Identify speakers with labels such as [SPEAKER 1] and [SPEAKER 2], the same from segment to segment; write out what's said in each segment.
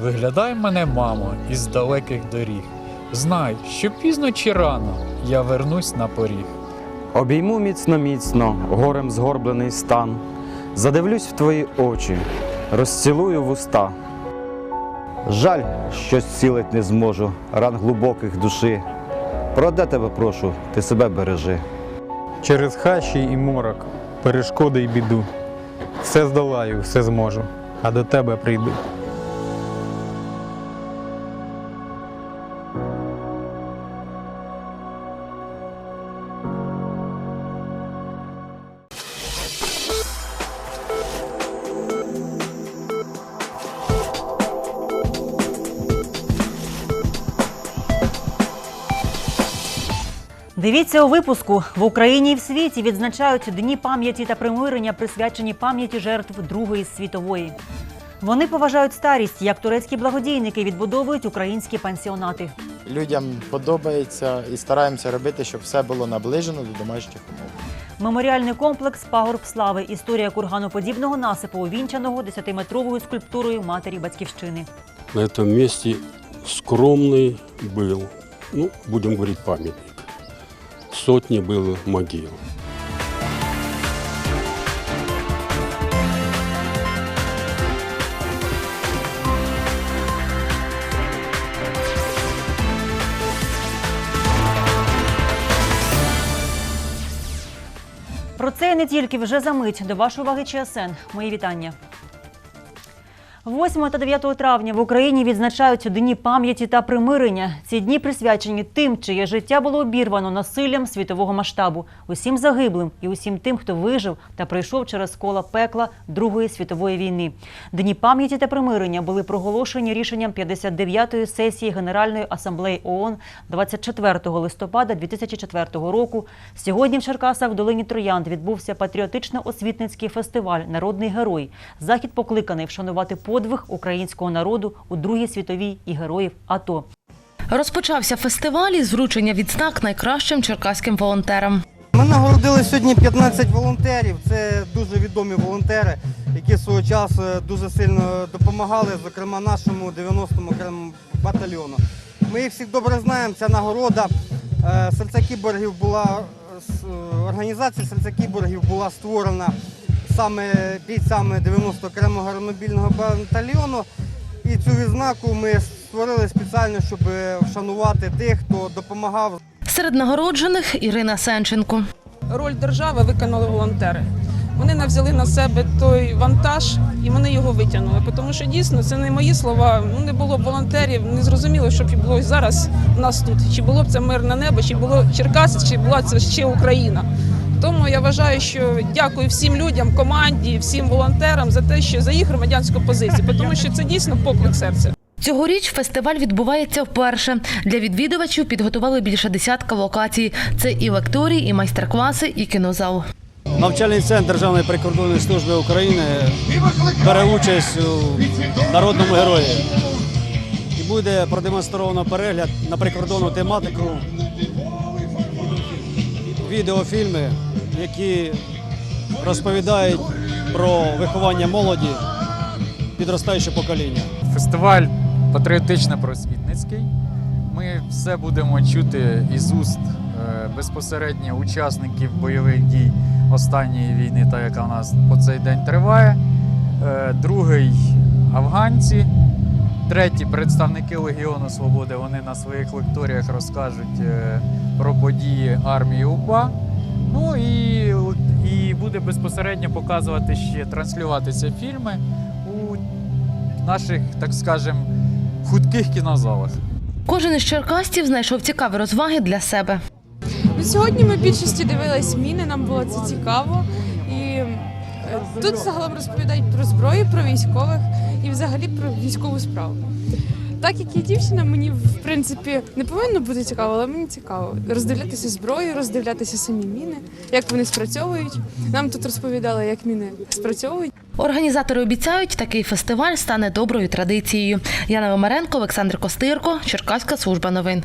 [SPEAKER 1] Виглядай мене, мамо, із далеких доріг. Знай, що пізно чи рано я вернусь на поріг.
[SPEAKER 2] Обійму міцно міцно, горем згорблений стан. Задивлюсь в твої очі, розцілую вуста. Жаль, що зцілить не зможу ран глибоких душі. Проде тебе прошу, ти себе бережи.
[SPEAKER 3] Через хащі і морок, перешкоди й біду. Все здолаю, все зможу, а до тебе прийду.
[SPEAKER 4] Дивіться у випуску в Україні і в світі відзначають дні пам'яті та примирення, присвячені пам'яті жертв Другої світової. Вони поважають старість, як турецькі благодійники відбудовують українські пансіонати.
[SPEAKER 5] Людям подобається і стараємося робити, щоб все було наближено до домашніх умов.
[SPEAKER 4] Меморіальний комплекс Пагорб слави. Історія курганоподібного насипу, увінчаного 10-метровою скульптурою матері батьківщини.
[SPEAKER 6] на этом месте скромный был, ну, будем говорить, памятник. Сотни было могил.
[SPEAKER 4] Про це не тільки вже за мить. До вашої уваги ЧСН. Мої вітання. 8 та 9 травня в Україні відзначають дні пам'яті та примирення. Ці дні присвячені тим, чиє життя було обірвано насиллям світового масштабу, усім загиблим і усім тим, хто вижив та пройшов через кола пекла Другої світової війни. Дні пам'яті та примирення були проголошені рішенням 59-ї сесії Генеральної асамблеї ООН 24 листопада 2004 року. Сьогодні в Черкасах в долині Троянд відбувся патріотично-освітницький фестиваль Народний герой. Захід покликаний вшанувати подвиг українського народу у Другій світовій і героїв АТО.
[SPEAKER 7] Розпочався фестиваль із вручення відзнак найкращим черкаським волонтерам.
[SPEAKER 8] Ми нагородили сьогодні 15 волонтерів. Це дуже відомі волонтери, які свого часу дуже сильно допомагали, зокрема нашому 90-му окремому батальйону. Ми їх всіх добре знаємо. Ця нагорода е, серця кіборгів була е, е, організація серця кіборгів була створена саме бійцями 90 окремого аеромобільного батальйону. І цю відзнаку ми створили спеціально, щоб вшанувати тих, хто допомагав
[SPEAKER 7] Серед нагороджених Ірина Сенченко.
[SPEAKER 9] роль держави виконали волонтери. Вони не взяли на себе той вантаж і вони його витягнули. Тому що дійсно це не мої слова. Ну не було б волонтерів, не зрозуміло, що б і було зараз у нас тут. Чи було б це мирне небо, чи було Черкаси, чи була це ще Україна. Тому я вважаю, що дякую всім людям, команді, всім волонтерам за те, що за їх громадянську позицію, тому що це дійсно поклик серця.
[SPEAKER 7] Цьогоріч фестиваль відбувається вперше. Для відвідувачів підготували більше десятка локацій. Це і лекторії, і майстер-класи, і кінозал.
[SPEAKER 10] Навчальний центр Державної прикордонної служби України бере участь у народному герої. І буде продемонстровано перегляд на прикордонну тематику, відеофільми, які розповідають про виховання молоді, підростаюче покоління.
[SPEAKER 1] Фестиваль патріотично-просвітницький. Ми все будемо чути із уст е, безпосередньо учасників бойових дій останньої війни, та яка у нас по цей день триває. Е, Другий афганці. Третій представники Легіону Свободи. Вони на своїх лекторіях розкажуть е, про події армії УПА. Ну і, і буде безпосередньо показувати ще транслюватися фільми у наших, так скажем, худких кінозалах.
[SPEAKER 7] Кожен із черкастів знайшов цікаві розваги для себе.
[SPEAKER 11] Ну, Сьогодні ми більшості дивились міни, нам було це цікаво. І е, тут загалом розповідають про зброю, про військових і взагалі про військову справу. Так як я дівчина, мені в принципі не повинно бути цікаво, але мені цікаво роздивлятися зброю, роздивлятися самі міни, як вони спрацьовують. Нам тут розповідали, як міни спрацьовують.
[SPEAKER 7] Організатори обіцяють, такий фестиваль стане доброю традицією. Яна Вимаренко, Олександр Костирко, Черкаська служба новин.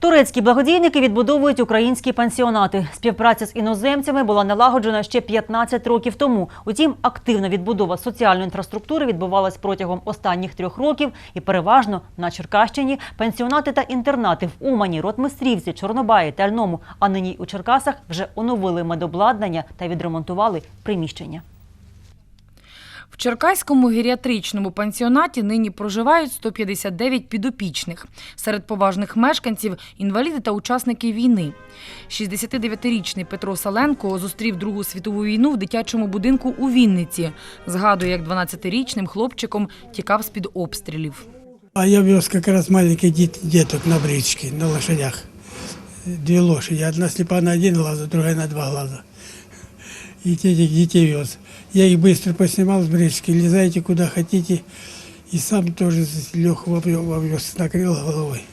[SPEAKER 4] Турецькі благодійники відбудовують українські пансіонати. Співпраця з іноземцями була налагоджена ще 15 років тому. Утім, активна відбудова соціальної інфраструктури відбувалась протягом останніх трьох років і переважно на Черкащині пансіонати та інтернати в Умані, Ротмистрівці, Чорнобаї та Альному. А нині у Черкасах вже оновили медобладнання та відремонтували приміщення.
[SPEAKER 12] В Черкаському геріатричному пансіонаті нині проживають 159 підопічних. Серед поважних мешканців – інваліди та учасники війни. 69-річний Петро Саленко зустрів Другу світову війну в дитячому будинку у Вінниці. Згадує, як 12-річним хлопчиком тікав з-під обстрілів.
[SPEAKER 13] А я вез как раз маленьких деток на бричке, на лошадях. Две лошади. Одна слепа на один глаз, а другая на два глаза. И этих детей вез. Я их быстро поснимал с брички. Лезайте куда хотите. И сам тоже лег в овес, накрыл головой.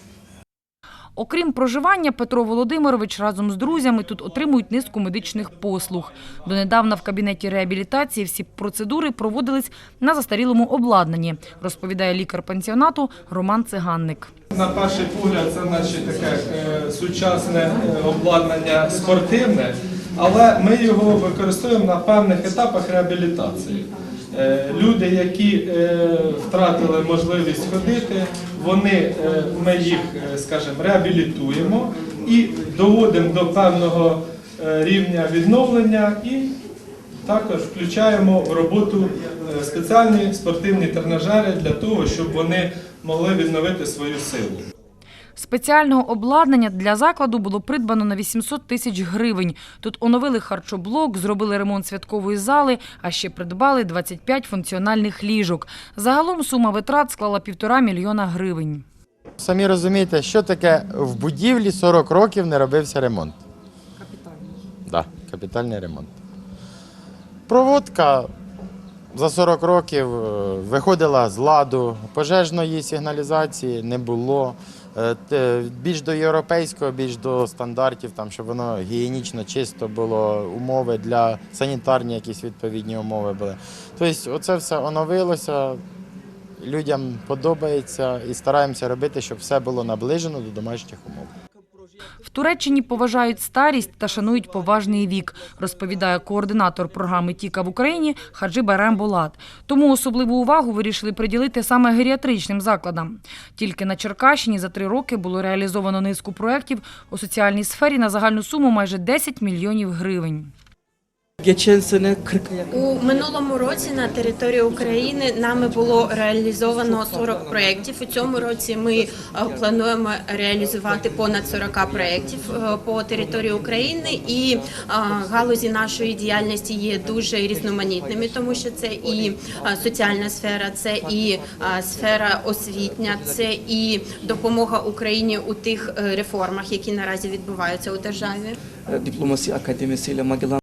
[SPEAKER 12] Окрім проживання, Петро Володимирович разом з друзями тут отримують низку медичних послуг. Донедавна в кабінеті реабілітації всі процедури проводились на застарілому обладнанні, розповідає лікар пансіонату Роман Циганник.
[SPEAKER 14] На перший погляд, це наче таке е, сучасне е, обладнання спортивне, але ми його використовуємо на певних етапах реабілітації. Е, Люди, які е, втратили можливість ходити, вони, е, ми їх, скажімо, реабілітуємо і доводимо до певного рівня відновлення і також включаємо в роботу спеціальні спортивні тренажери для того, щоб вони могли відновити свою силу.
[SPEAKER 12] Спеціального обладнання для закладу було придбано на 800 тисяч гривень. Тут оновили харчоблок, зробили ремонт святкової зали, а ще придбали 25 функціональних ліжок. Загалом сума витрат склала півтора мільйона гривень.
[SPEAKER 5] Самі розумієте, що таке в будівлі 40 років не робився ремонт. Капітальний. Да, капітальний ремонт. Проводка за 40 років е, виходила з ладу, пожежної сигналізації не було. Е, Більш до європейського, більш до стандартів, там, щоб воно гігієнічно чисто було, умови для санітарні, якісь відповідні умови були. Тобто, оце все оновилося, людям подобається і стараємося робити, щоб все було наближено до домашніх умов.
[SPEAKER 12] Туреччині поважають старість та шанують поважний вік, розповідає координатор програми Тіка в Україні Хаджи Барем Болат. Тому особливу увагу вирішили приділити саме геріатричним закладам. Тільки на Черкащині за три роки було реалізовано низку проєктів у соціальній сфері на загальну суму майже 10 мільйонів гривень.
[SPEAKER 15] У минулому році на території України нами було реалізовано 40 проєктів. У цьому році ми е, плануємо реалізувати понад 40 проєктів е, по території України, і е, галузі нашої діяльності є дуже різноманітними, тому що це і соціальна сфера, це і сфера освітня, це і допомога Україні у тих реформах, які наразі відбуваються у державі.
[SPEAKER 16] дипломасі академісіля Магелан.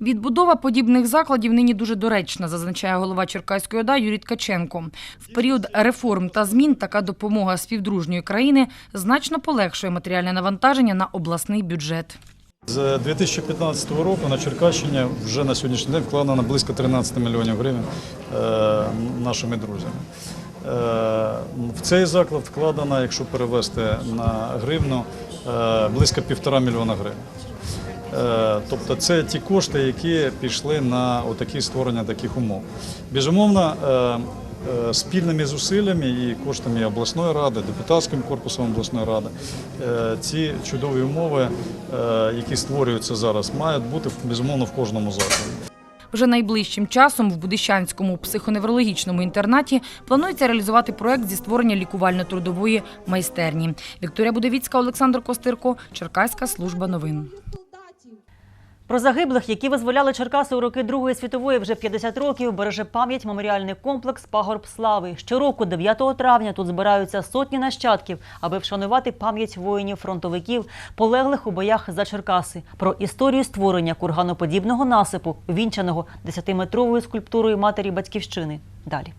[SPEAKER 12] Відбудова подібних закладів нині дуже доречна, зазначає голова Черкаської ОДА Юрій Ткаченко. В період реформ та змін така допомога співдружньої країни значно полегшує матеріальне навантаження на обласний бюджет.
[SPEAKER 17] З 2015 року на Черкащині вже на сьогоднішній день вкладено близько 13 мільйонів гривень е, нашими друзями. Е, В цей заклад вкладено, якщо перевести на гривну, е, близько півтора мільйона гривень. Е, Тобто це ті кошти, які пішли на отакі створення таких умов. Безумовно, е, е, спільними зусиллями і коштами обласної ради, депутатським корпусом обласної ради, ці чудові умови, які створюються зараз, мають бути безумовно в кожному закладі.
[SPEAKER 12] Вже найближчим часом в Будищанському психоневрологічному інтернаті планується реалізувати проект зі створення лікувально-трудової майстерні. Вікторія Будовіцька, Олександр Костирко, Черкаська служба новин.
[SPEAKER 4] Про загиблих, які визволяли Черкаси у роки Другої світової вже 50 років, береже пам'ять меморіальний комплекс Пагорб Слави. Щороку, 9 травня, тут збираються сотні нащадків, аби вшанувати пам'ять воїнів-фронтовиків, полеглих у боях за Черкаси. Про історію створення курганоподібного насипу, вінчаного 10-метровою скульптурою матері батьківщини. Далі.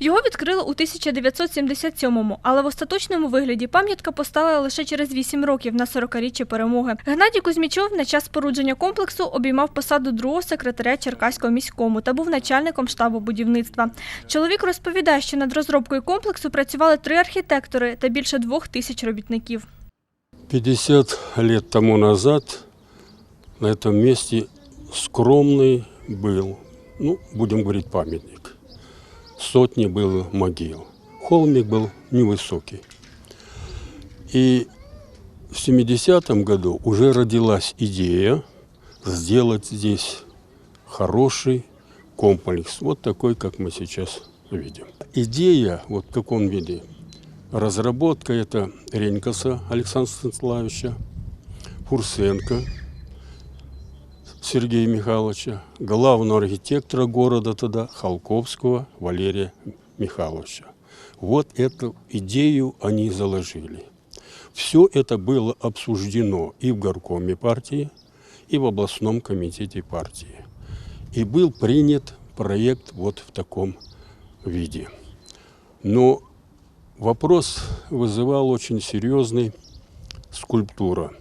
[SPEAKER 18] Його відкрили у 1977-му, але в остаточному вигляді пам'ятка постала лише через 8 років на 40-річчя перемоги. Геннадій Кузьмічов на час спорудження комплексу обіймав посаду другого секретаря Черкаського міському та був начальником штабу будівництва. Чоловік розповідає, що над розробкою комплексу працювали три архітектори та більше двох тисяч робітників.
[SPEAKER 6] 50 лет тому назад на этом месте скромный был, ну, будем говорить, памятник. Сотни было могил. Холмик был невысокий. И в 70-м году уже родилась идея сделать здесь хороший комплекс, вот такой, как мы сейчас видим. Идея, вот в каком виде, разработка это Ренькаса Александра Станиславовича, Фурсенко Сергея Михайловича, главного архитектора города тогда Халковского Валерия Михайловича. Вот эту идею они заложили. Все это было обсуждено и в горкоме партии, и в областном комитете партии. И был принят проект вот в таком виде. Но вопрос вызывал очень серьезный скульптура.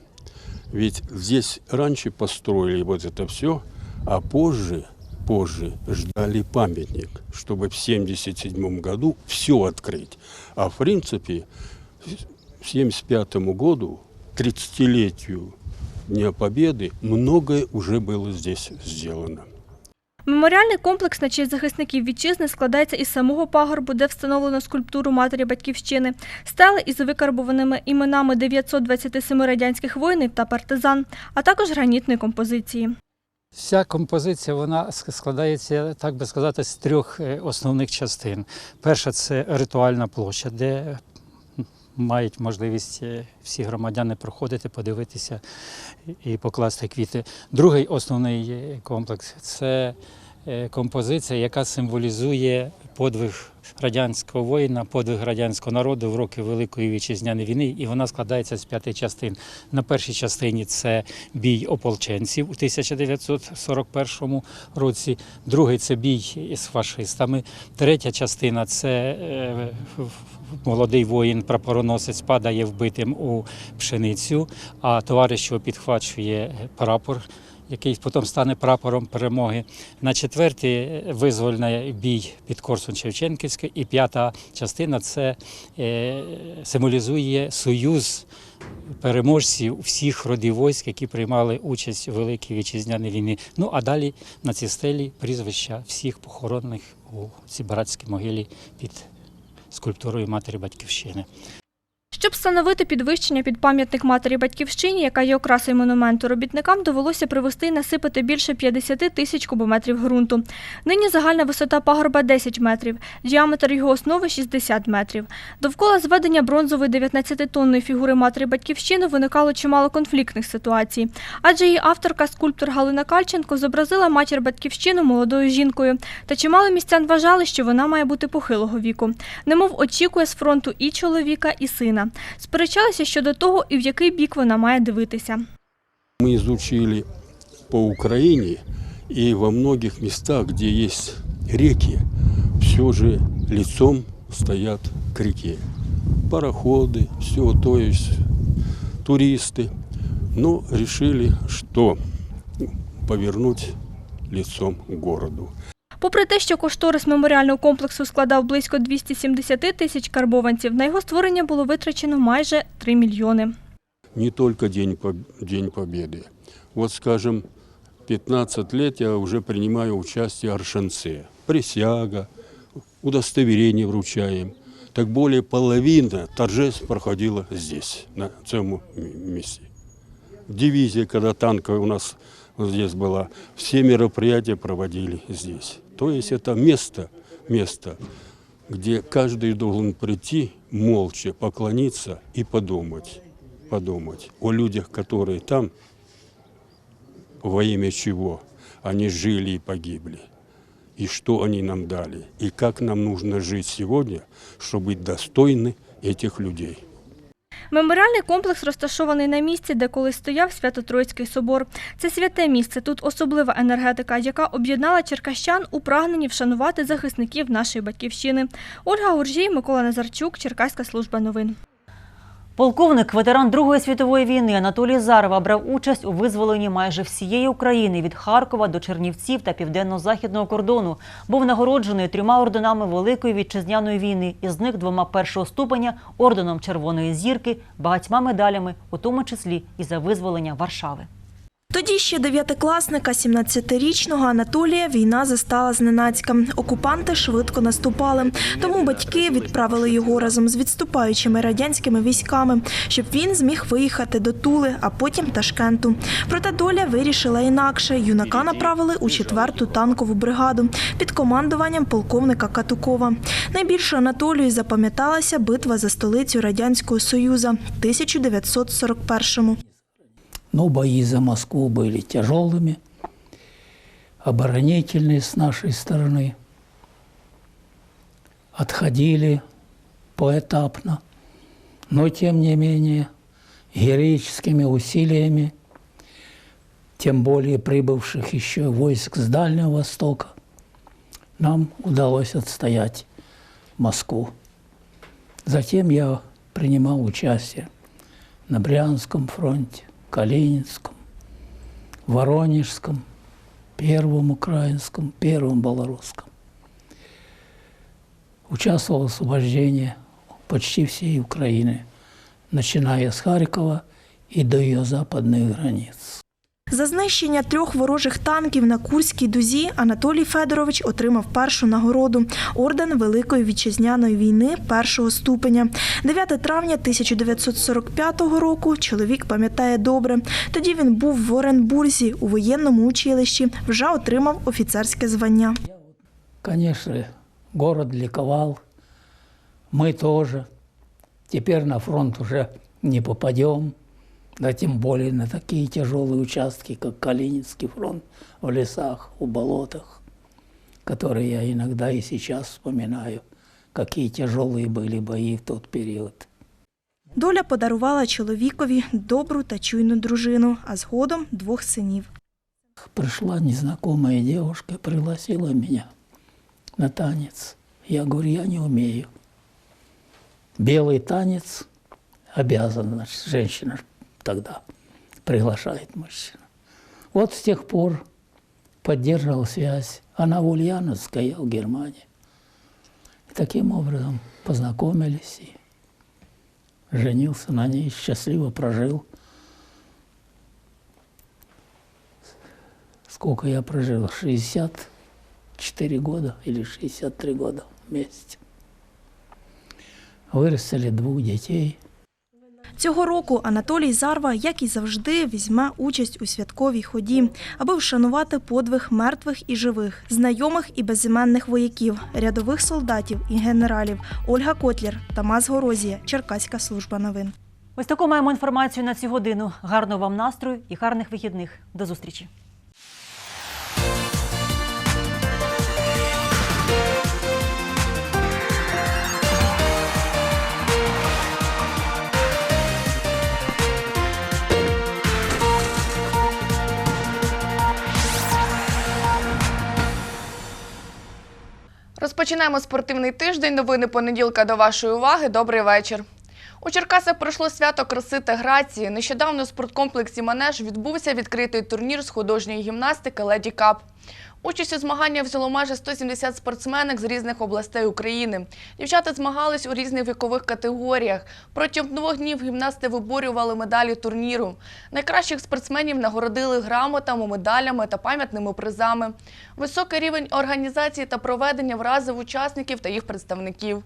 [SPEAKER 6] Ведь здесь раньше построили вот это все, а позже, позже ждали памятник, чтобы в 1977 году все открыть. А в принципе, в 1975 году, 30-летию Дня Победы, многое уже было здесь сделано.
[SPEAKER 18] Меморіальний комплекс на честь захисників вітчизни складається із самого пагорбу, де встановлено скульптуру матері батьківщини, стели із викарбованими іменами 927 радянських воїнів та партизан, а також гранітної композиції.
[SPEAKER 19] Вся композиція вона складається, так би сказати, з трьох е, основних частин. Перша це ритуальна площа, де мають можливість е, всі громадяни проходити, подивитися і покласти квіти. Другий основний е, комплекс це композиція, яка символізує подвиг радянського воїна, подвиг радянського народу в роки Великої вітчизняної війни, і вона складається з п'яти частин. На першій частині це бій ополченців у 1941 році, другий це бій із фашистами, третя частина це е, молодий воїн, прапороносець падає вбитим у пшеницю, а товариш його підхвачує прапор. Який потім стане прапором перемоги. На четвертій визвольний бій під Корсун Шевченківський. І п'ята частина це е, символізує союз переможців всіх родів військ, які приймали участь у Великій Вітчизняній війні. Ну а далі на цій стелі прізвища всіх похоронених у цій братській могилі під скульптурою Матері Батьківщини.
[SPEAKER 18] Щоб встановити підвищення під пам'ятник матері батьківщині, яка є окрасою монументу, робітникам довелося привезти і насипати більше 50 тисяч кубометрів ґрунту. Нині загальна висота пагорба 10 метрів, діаметр його основи 60 метрів. Довкола зведення бронзової 19-тонної фігури матері батьківщини виникало чимало конфліктних ситуацій, адже її авторка, скульптор Галина Кальченко, зобразила матір батьківщину молодою жінкою. Та чимало містян вважали, що вона має бути похилого віку, немов очікує з фронту і чоловіка, і сина. Сперечалися щодо того, і в який бік вона має дивитися.
[SPEAKER 6] Мы изучили по Украине, и во многих местах, где есть реки, все же лицом стоят к реке. Пароходы, все, то есть туристы. Но решили, что повернуть лицом к городу.
[SPEAKER 18] Попри те, що кошторис меморіального комплексу складав близько 270 тисяч карбованців, на його створення було витрачено майже 3 мільйони.
[SPEAKER 6] не только День, День Победы. Вот, скажем, 15 лет я уже принимаю участие в Аршанце. Присяга, удостоверение вручаем. Так более половина торжеств проходила здесь, на цьому м- месте. Дивизия, когда танковая у нас здесь была, все мероприятия проводили здесь. То есть это место, место, где каждый должен прийти молча, поклониться и подумать подумать о людях, которые там, во имя чего они жили и погибли, и что они нам дали, и как нам нужно жить сегодня, чтобы быть достойны этих людей.
[SPEAKER 18] Меморіальний комплекс розташований на місці, де колись стояв Свято-Троїцький собор. Це святе місце. Тут особлива енергетика, яка об'єднала черкащан у прагненні вшанувати захисників нашої батьківщини. Ольга Гуржій, Микола Назарчук, Черкаська служба новин.
[SPEAKER 4] Полковник, ветеран Другої світової війни Анатолій Зарва брав участь у визволенні майже всієї України від Харкова до Чернівців та південно-західного кордону. Був нагороджений трьома орденами Великої вітчизняної війни, із них двома першого ступеня, орденом Червоної зірки, багатьма медалями, у тому числі і за визволення Варшави.
[SPEAKER 20] Тоді ще дев'ятикласника, 17-річного Анатолія, війна застала зненацька. Окупанти швидко наступали, тому батьки відправили його разом з відступаючими радянськими військами, щоб він зміг виїхати до Тули, а потім Ташкенту. Проте доля вирішила інакше. Юнака направили у 4-ту танкову бригаду під командуванням полковника Катукова. Найбільше Анатолію запам'яталася битва за столицю Радянського Союзу 1941-му.
[SPEAKER 21] Но бои за Москву были тяжелыми, оборонительные с нашей стороны. Отходили поэтапно, но тем не менее героическими усилиями, тем более прибывших еще войск с Дальнего Востока, нам удалось отстоять Москву. Затем я принимал участие на Брянском фронте, Калининском, Воронежском, Первом Украинском, Первом Белорусском. Участвовал в освобождении почти всей Украины, начиная с Харькова и до ее западных границ.
[SPEAKER 20] За знищення трьох ворожих танків на Курській дузі Анатолій Федорович отримав першу нагороду орден Великої вітчизняної війни першого ступеня. 9 травня 1945 року чоловік пам'ятає добре. Тоді він був в Оренбурзі у воєнному училищі, вже отримав офіцерське звання.
[SPEAKER 21] Конечно, город ликовал, мы тоже. Теперь на фронт уже не попадем, да тем более на такие тяжелые участки, как Калининский фронт в лесах, у болотах, которые я иногда и сейчас вспоминаю, какие тяжелые были бои в тот период.
[SPEAKER 20] Доля подарувала чоловікові добру та чуйну дружину, а згодом двох синів.
[SPEAKER 21] Пришла незнакомая девушка, пригласила меня на танец. Я говорю, я не умею. Белый танец обязан, значит, женщина тогда приглашает мужчину. Вот с тех пор поддерживал связь. Она в Ульяновске, я в Германии. И таким образом познакомились и женился на ней, счастливо прожил. Сколько я прожил? 64 года или 63 года вместе. Вырастили двух детей.
[SPEAKER 20] Цього року Анатолій Зарва, як і завжди, візьме участь у святковій ході, аби вшанувати подвиг мертвих і живих, знайомих і безіменних вояків, рядових солдатів і генералів. Ольга Котлір, Тамас Горозія, Черкаська служба новин.
[SPEAKER 4] Ось таку маємо інформацію на цю годину. Гарного вам настрою і гарних вихідних. До зустрічі.
[SPEAKER 22] Розпочинаємо спортивний тиждень. Новини понеділка до вашої уваги. Добрий вечір. У Черкасах пройшло свято краси та грації. Нещодавно у спорткомплексі Манеж відбувся відкритий турнір з художньої гімнастики Леді Кап. Участь у змаганнях взяло майже 170 спортсменок з різних областей України. Дівчата змагались у різних вікових категоріях. Протягом двох днів гімнасти виборювали медалі турніру. Найкращих спортсменів нагородили грамотами, медалями та пам'ятними призами. Високий рівень організації та проведення вразив учасників та їх представників.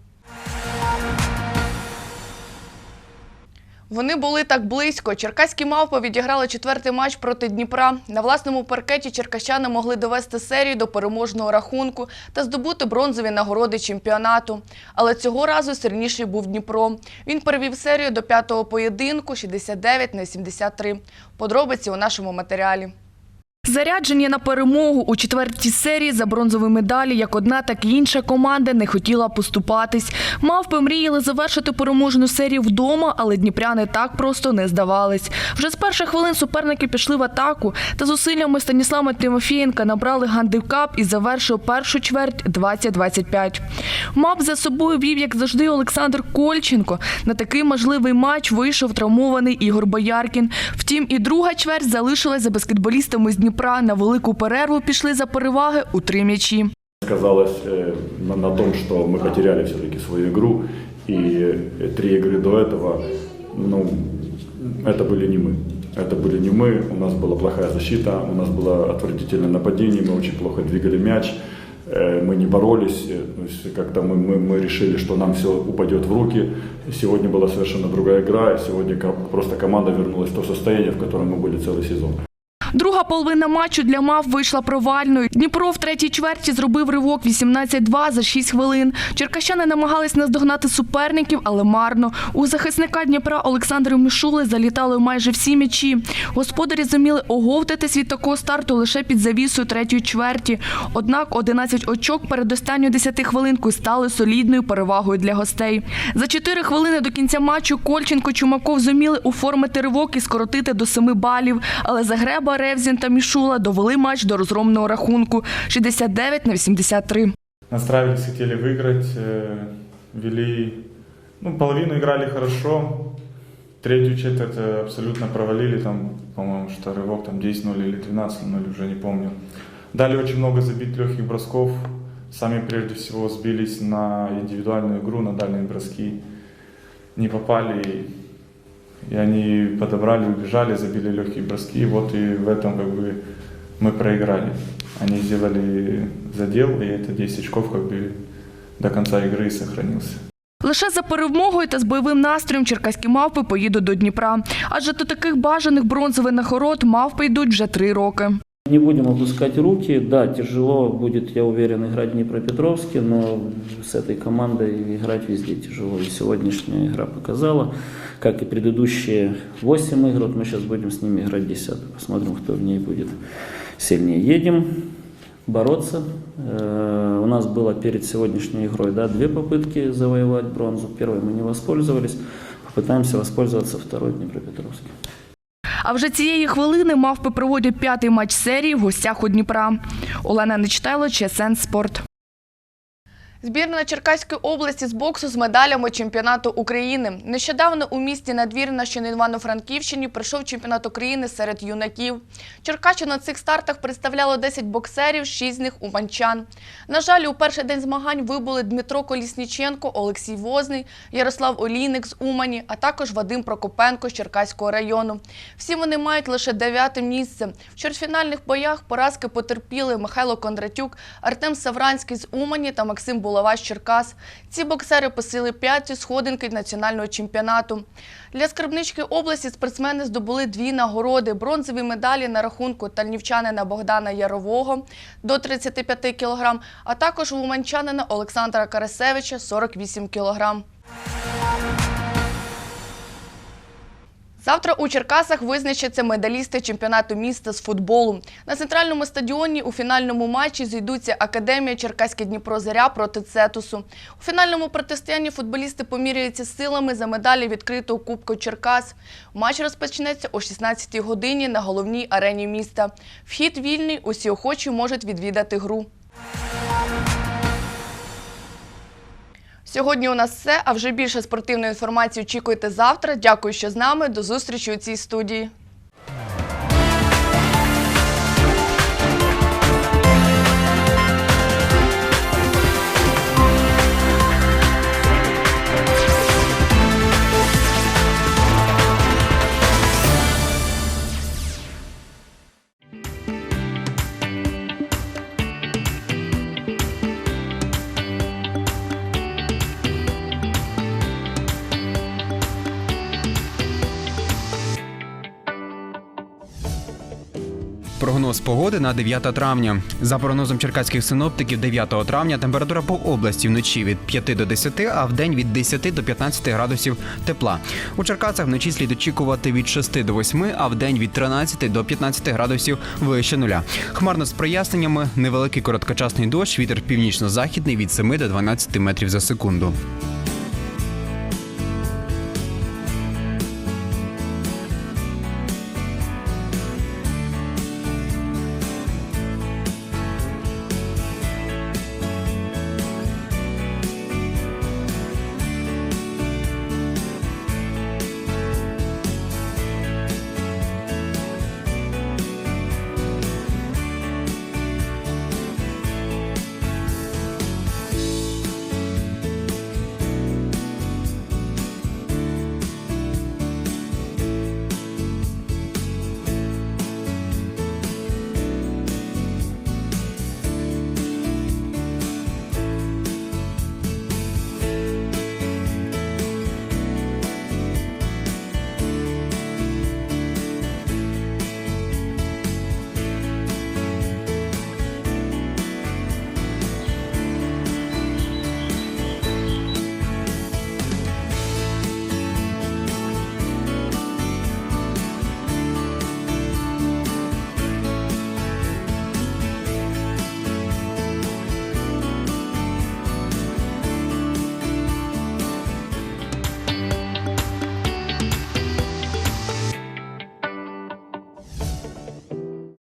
[SPEAKER 22] Вони були так близько. Черкаські мавпи відіграли четвертий матч проти Дніпра. На власному паркеті черкащани могли довести серію до переможного рахунку та здобути бронзові нагороди чемпіонату. Але цього разу сильніший був Дніпро. Він перевів серію до п'ятого поєдинку 69 на 73. Подробиці у нашому матеріалі. Заряджені на перемогу у четвертій серії за бронзові медалі як одна, так і інша команда не хотіла поступатись. Мавпи мріяли завершити переможну серію вдома, але дніпряни так просто не здавались. Вже з перших хвилин суперники пішли в атаку та зусиллями Станіслава Тимофієнка набрали гандикап і завершив першу чверть 20-25. Мап за собою вів, як завжди, Олександр Кольченко. На такий можливий матч вийшов травмований Ігор Бояркін. Втім, і друга чверть залишилась за баскетболістами з Дніпра. На велику перерву пішли за переваги у три м'ячі.
[SPEAKER 23] сказалось э, на, на том, что мы потеряли все-таки свою игру, и э, три игры до этого, ну, это были не мы. Это были не мы, у нас была плохая защита, у нас было отвратительное нападение, мы очень плохо двигали мяч, э, мы не боролись, э, то есть как-то мы, мы, мы решили, что нам все упадет в руки. Сегодня была совершенно другая игра, и сегодня ко- просто команда вернулась в то состояние, в котором мы были целый сезон.
[SPEAKER 22] Друга половина матчу для мав вийшла провальною. Дніпро в третій чверті зробив ривок 18-2 за 6 хвилин. Черкащани намагались наздогнати суперників, але марно. У захисника Дніпра Олександра Мішули залітали майже всі м'ячі. Господарі зуміли оговтатись від такого старту лише під завісою третьої чверті. Однак 11 очок перед останньою 10 хвилинкою стали солідною перевагою для гостей. За 4 хвилини до кінця матчу Кольченко Чумаков зуміли оформити ривок і скоротити до 7 балів. Але Загреба, Ревзін та Мішула довели матч до розгромного рахунку 69 на 83.
[SPEAKER 24] Настраивались, хотели выиграть, э, вели, ну, половину играли хорошо, третью четверть э, абсолютно провалили, там, по-моему, что рывок там 10-0 или 12-0, уже не помню. Дали очень много забить легких бросков, сами прежде всего сбились на индивидуальную игру, на дальние броски, не попали, и они подобрали, убежали, забили легкие броски, вот и в этом как бы мы проиграли. Они сделали задел, и это 10 очков как бы до конца игры и сохранился.
[SPEAKER 22] Лише за перемогою та з бойовим настроєм черкаські мавпи поїдуть до Дніпра. Адже до таких бажаних бронзових нагород мавпи йдуть вже три роки.
[SPEAKER 21] Не будем опускать руки. Да, тяжело будет, я уверен, играть в Днепропетровске, но с этой командой играть везде тяжело. И сегодняшняя игра показала, как и предыдущие 8 игр, вот мы сейчас будем с ними играть 10. Посмотрим, кто в ней будет сильнее. Едем бороться. Э, У нас было перед сегодняшней игрой да, две попытки завоевать бронзу. Первой мы не воспользовались. Попытаемся воспользоваться второй Днепропетровске.
[SPEAKER 22] А вже цієї хвилини мавпи проводять п'ятий матч серії в гостях у Дніпра. Олена Нечтайло, ЧСН Спорт. Збірна Черкаської області з боксу з медалями чемпіонату України. Нещодавно у місті Надвірна, що на Івано-Франківщині, пройшов чемпіонат України серед юнаків. Черкащина на цих стартах представляло 10 боксерів, 6 з них уманчан. На жаль, у перший день змагань вибули Дмитро Колісніченко, Олексій Возний, Ярослав Олійник з Умані, а також Вадим Прокопенко з Черкаського району. Всі вони мають лише дев'яте місце. В чвертьфінальних боях поразки потерпіли Михайло Кондратюк, Артем Савранський з Умані та Максим Булава Черкас. Ці боксери посили п'яті сходинки національного чемпіонату. Для Скарбнички області спортсмени здобули дві нагороди: бронзові медалі на рахунку тальнівчанина Богдана Ярового до 35 кг, а також у уманчанина Олександра Карасевича 48 кг. Завтра у Черкасах визначаться медалісти чемпіонату міста з футболу. На центральному стадіоні у фінальному матчі зійдуться Академія Черкаське Дніпро Заря проти Цетусу. У фінальному протистоянні футболісти поміряються силами за медалі відкритого Кубку Черкас. Матч розпочнеться о 16-й годині на головній арені міста. Вхід вільний, усі охочі можуть відвідати гру. Сьогодні у нас все, а вже більше спортивної інформації очікуйте завтра. Дякую, що з нами. До зустрічі у цій студії.
[SPEAKER 25] Погоди на 9 травня. За прогнозом черкаських синоптиків, 9 травня температура по області вночі від 5 до 10, а в день від 10 до 15 градусів тепла. У Черкасах вночі слід очікувати від 6 до 8, а в день від 13 до 15 градусів вище нуля. Хмарно з проясненнями, невеликий короткочасний дощ, вітер північно-західний від 7 до 12 метрів за секунду.